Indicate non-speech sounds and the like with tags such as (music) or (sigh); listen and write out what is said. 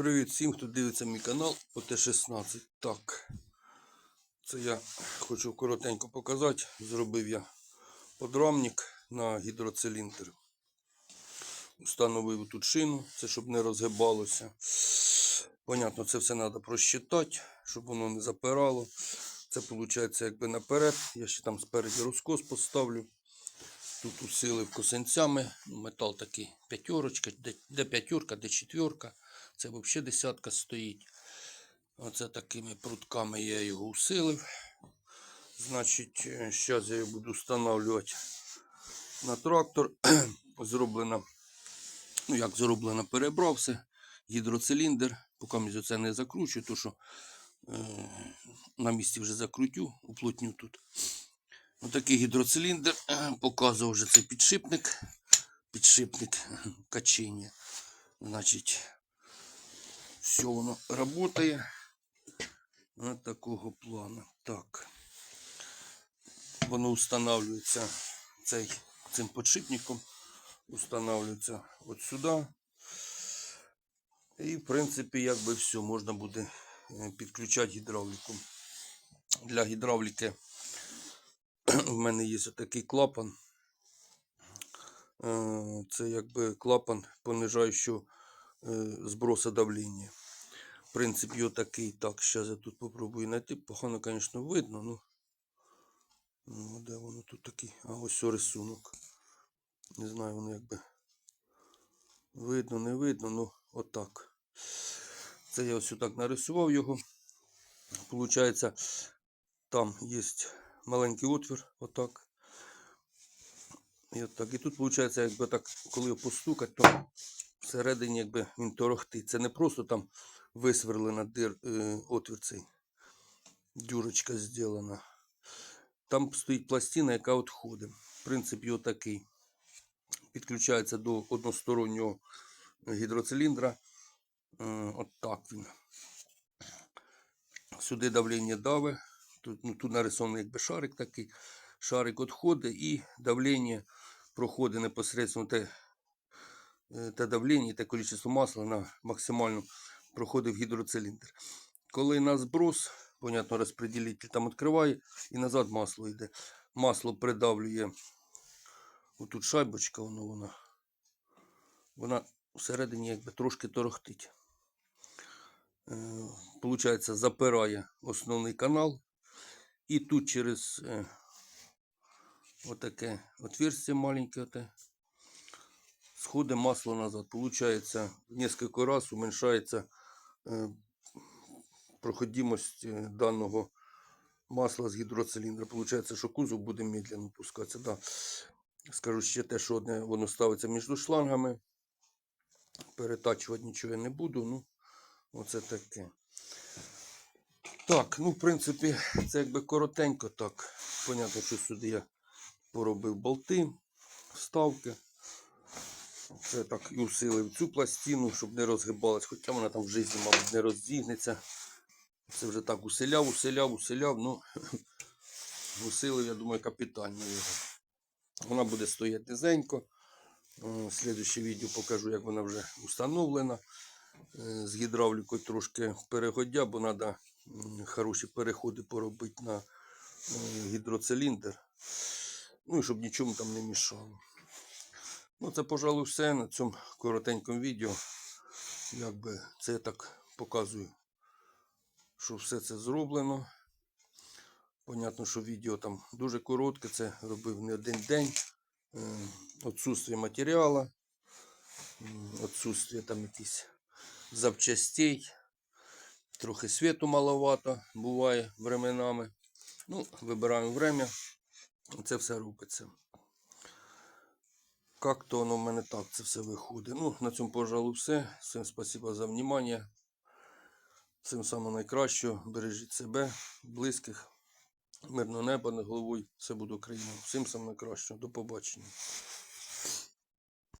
Привіт всім, хто дивиться мій канал ОТ16. Так, це я хочу коротенько показати. Зробив я подрамник на гідроциліндр. Установив тут шину, це щоб не розгибалося. Понятно, це все треба просчитати, щоб воно не запирало. Це виходить якби наперед. Я ще там спереді розкос поставлю. Тут усилив косинцями. Метал такий п'ятерочка, де п'ятерка, де четверка. Це взагалі десятка стоїть. Оце такими прутками я його усилив. Значить, зараз я його буду встановлювати на трактор. (clears throat) Зроблено, ну як зроблено, перебрав все. Гідроциліндр. Поки це не закручу, то що е, на місці вже закрутю, уплотню тут. Отакий гідроциліндр. Е, (clears throat) Показував вже цей підшипник. Підшипник (clears throat) качення. Значить, все воно працює. От такого плану. Так. Воно встановлюється цей, цим подшипником. Встановлюється от сюди. І, в принципі, якби все, можна буде е, підключати гідравліку. Для гідравліки в мене є такий клапан. Е, Це якби клапан понижаючого е, зброса давлення. Принцип його такий. Так, зараз я тут попробую знайти. Погано, звісно, видно. Ну, ну де воно тут такий? А ось рисунок. Не знаю, воно якби видно, не видно, ну отак. Це я ось так нарисував його. Получається, там є маленький отвір, отак. І отак. І тут, виходить, якби так, коли його постукати, то всередині якби він торохтить. Це не просто там висверлена дир, е, отвір цей. Дюрочка зроблена. Там стоїть пластина, яка відходить. Принцип його такий. Підключається до одностороннього гідроциліндра. Е, От так він. Сюди давлення дави. Тут, ну, тут нарисований якби шарик такий. Шарик відходить і давлення проходить непосередньо те, е, те давлення, те кількість масла на максимальну проходить гідроциліндр. Коли на зброс, понятно, розподілитель там відкриває і назад масло йде. Масло придавлює отут шайбочка, воно вона. Вона всередині якби трошки торохтить. Е, Получається, запирає основний канал. І тут через е, отаке отверстие маленьке оте, сходить масло назад. Получається, в несколько раз уменьшається проходимость е, даного масла з гідроциліндра. Получається, що кузов буде медленно пускатися. Да. Скажу ще те, що одне воно ставиться між шлангами. Перетачувати нічого я не буду. Ну, оце таке. Так, ну, в принципі, це якби коротенько так. Понятно, що сюди я поробив болти, вставки. Це так і усилив цю пластину, щоб не розгибалась, хоча вона там в житті, мабуть, не розігнеться. Це вже так усиляв, усиляв, усиляв. Ну, (clears throat) усилив, я думаю, капітально його. Вона буде стояти низенько. Е, Слідуще відео покажу, як вона вже установлена. Е, З гідравлікою трошки перегодя, бо треба хороші переходи поробити на е, гідроциліндр. Ну і щоб нічому там не мішало. Ну, це, пожалуй, все на цьому коротенькому відео. Якби це я так показую, що все це зроблено. Понятно, що відео там дуже коротке, це робив не один день. Е, Отсутствие матеріалу, отсутствие там якихось запчастей. Трохи світу маловато буває временами. Ну, вибираємо время. Це все робиться. Як то воно в мене так це все виходить. Ну, на цьому, пожалуй, все. Всім спасибо за внимання. Всім самого найкращого. Бережіть себе, близьких. Мирного неба над головою. Все буде Україна. Всім самого найкращого. До побачення.